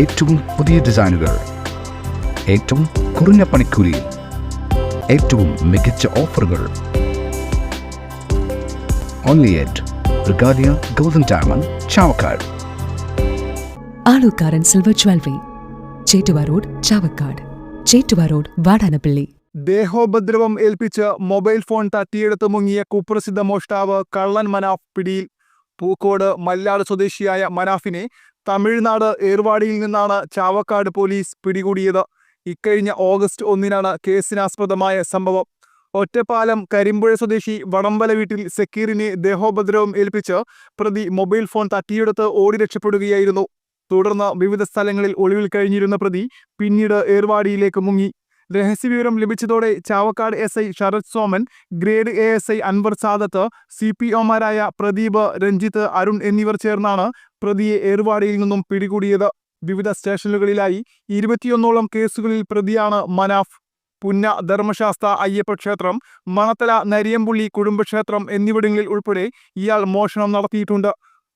ഏറ്റവും പുതിയ ഡിസൈനുകൾ ഏറ്റവും കുറഞ്ഞ പണിക്കൂലിയിൽ ഏറ്റവും മികച്ച ഓഫറുകൾ. Only at Regalia golden diamond Chavakkad. Alukkaran silver jewellery Chettuva road Chavakkad. Chettuva road Vadanappally. ദേഹോപദ്രവം ഏൽപ്പിച്ച് മൊബൈൽ ഫോൺ തട്ടിയെടുത്ത് മുങ്ങിയ കുപ്രസിദ്ധ മോഷ്ടാവ് കള്ളൻ മനാഫ് പിടിയിൽ. പൂക്കോട് മല്ലാട് സ്വദേശിയായ മനാഫിനെ തമിഴ്നാട് ഏർവാടിയിൽ നിന്നാണ് ചാവക്കാട് പോലീസ് പിടികൂടിയത്. ഇക്കഴിഞ്ഞ ഓഗസ്റ്റ് ഒന്നിനാണ് കേസിനാസ്പദമായ സംഭവം. ഒറ്റപ്പാലം കരിമ്പുഴ സ്വദേശി വടംവല വീട്ടിൽ സക്കീറിനെ ദേഹോപദ്രവം ഏൽപ്പിച്ച് പ്രതി മൊബൈൽ ഫോൺ തട്ടിയെടുത്ത് ഓടി രക്ഷപ്പെടുകയായിരുന്നു. തുടർന്ന് വിവിധ സ്ഥലങ്ങളിൽ ഒളിവിൽ കഴിഞ്ഞിരുന്ന പ്രതി പിന്നീട് ഏർവാടിയിലേക്ക് മുങ്ങി. രഹസ്യവിവരം ലഭിച്ചതോടെ Chavakkad S I Sarath Soman grade A S I Anwar Sadath C P ഒമാരായ Pradeep Ranjith Arun എന്നിവർ ചേർന്നാണ് പ്രതിയെ ഏർവാടിയിൽ നിന്നും പിടികൂടിയത്. വിവിധ സ്റ്റേഷനുകളിലായി ഇരുപത്തിയൊന്നോളം കേസുകളിൽ പ്രതിയാണ് മനാഫ്. പുന്ന ധർമ്മശാസ്ത്ര അയ്യപ്പ ക്ഷേത്രം മണത്തല നരിയമ്പുള്ളി കുടുംബക്ഷേത്രം എന്നിവിടങ്ങളിൽ ഉൾപ്പെടെ ഇയാൾ മോഷണം നടത്തിയിട്ടുണ്ട്.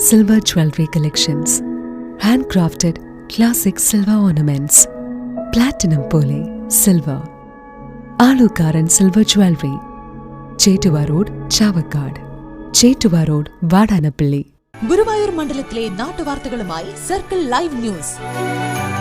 silver jewellery collections hand crafted classic silver ornaments platinum പോലെ silver silver jewellery Chettuva road Chavakkad Chettuva road Vadanappally Guruvayur മണ്ഡലത്തിലെ നാട്ടുവാർത്തകളുമായി സർക്കിൾ ലൈവ് ന്യൂസ്